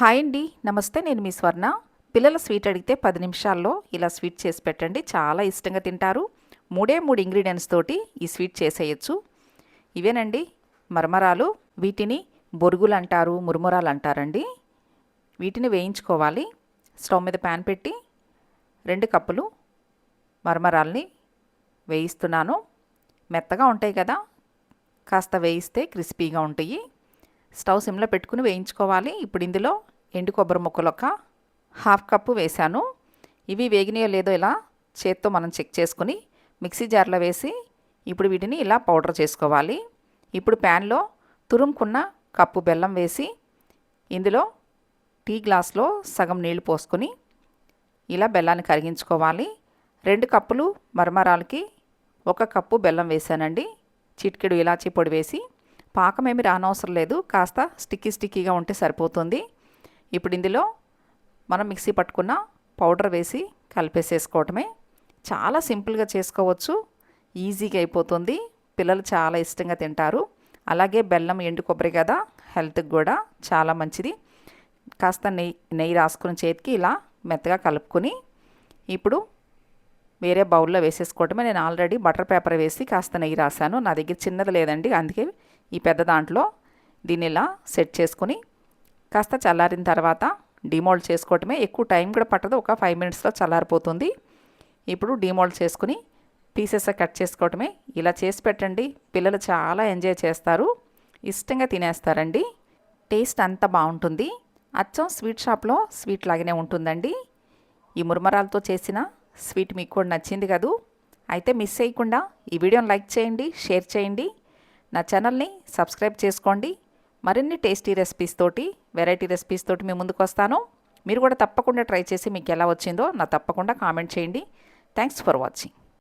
Hi అండి. నమస్తే నేను మీ స్వర్ణ. పిల్లల స్వీట్ అడిగితే పది నిమిషాల్లో ఇలా స్వీట్ చేసి పెట్టండి. చాలా ఇష్టంగా తింటారు. మూడే మూడు ఇంగ్రీడియంట్స్ తోటి ఈ స్వీట్ చేసేయచ్చు. ఇవేనండి. మరమరాలు వీటిని బొరుగులు అంటారు మురుమురాలు అంటారండి వీటిని వేయించుకోవాలి. స్టవ్ మీద ప్యాన్ పెట్టి రెండు కప్పులు మరమరాల్ని వేయిస్తున్నాను. మెత్తగా ఉంటాయి కదా. కాస్త వేయిస్తే క్రిస్పీగా ఉంటాయి. స్టవ్ సిమ్లో పెట్టుకుని వేయించుకోవాలి. ఇప్పుడు ఇందులో ఎండు కొబ్బరి ముక్కలు ఒక హాఫ్ కప్పు వేశాను. ఇవి వేగినాయో లేదో ఇలా చేత్తో మనం చెక్ చేసుకుని మిక్సీ జార్లో వేసి ఇప్పుడు వీటిని ఇలా పౌడర్ చేసుకోవాలి. ఇప్పుడు ప్యాన్లో తురుముకున్న కప్పు బెల్లం వేసి ఇందులో టీ గ్లాస్లో సగం నీళ్ళు పోసుకొని ఇలా బెల్లాన్ని కరిగించుకోవాలి. రెండు కప్పులు మరమరాలకి ఒక కప్పు బెల్లం వేసానండి చిటికెడు ఇలాచి పొడి వేసి పాకం ఏమి రానవసరం లేదు. కాస్త స్టిక్కీ స్టిక్కీగా ఉంటే సరిపోతుంది. ఇప్పుడు ఇందులో మనం మిక్సీ పట్టుకున్న పౌడర్ వేసి కలిపేసేసుకోవటమే. చాలా సింపుల్గా చేసుకోవచ్చు. ఈజీగా అయిపోతుంది. పిల్లలు చాలా ఇష్టంగా తింటారు. అలాగే బెల్లం ఎండు కొబ్బరి కదా హెల్త్కి కూడా చాలా మంచిది. కాస్త నెయ్యి నెయ్యి రాసుకుని చేతికి ఇలా మెత్తగా కలుపుకొని ఇప్పుడు వేరే బౌల్లో వేసేసుకోవటమే. నేను ఆల్రెడీ బటర్ పేపర్ వేసి కాస్త నెయ్యి రాశాను. నా దగ్గర చిన్నది లేదండి. అందుకే ఈ పెద్ద దాంట్లో దీన్ని ఇలా సెట్ చేసుకుని కాస్త చల్లారిన తర్వాత డిమోల్డ్ చేసుకోవటమే. ఎక్కువ టైం కూడా పట్టదు. ఒక ఫైవ్ మినిట్స్లో చల్లారిపోతుంది. ఇప్పుడు డిమోల్డ్ చేసుకుని పీసెస్ కట్ చేసుకోవటమే. ఇలా చేసి పెట్టండి. పిల్లలు చాలా ఎంజాయ్ చేస్తారు. ఇష్టంగా తినేస్తారండి. టేస్ట్ అంత బాగుంటుంది. అచ్చం స్వీట్ షాప్లో స్వీట్ లాగానే ఉంటుందండి. ఈ మురమరాలతో చేసిన స్వీట్ మీకు కూడా నచ్చింది కదూ? అయితే మిస్ చేయకుండా ఈ వీడియోని లైక్ చేయండి షేర్ చేయండి. నా ఛానల్ని సబ్స్క్రైబ్ చేసుకోండి. మరిన్ని టేస్టీ రెసిపీస్ తోటి వెరైటీ రెసిపీస్ తోటి మీ ముందుకు వస్తాను. మీరు కూడా తప్పకుండా ట్రై చేసి మీకు ఎలా వచ్చిందో నా తప్పకుండా కామెంట్ చేయండి. Thanks for watching.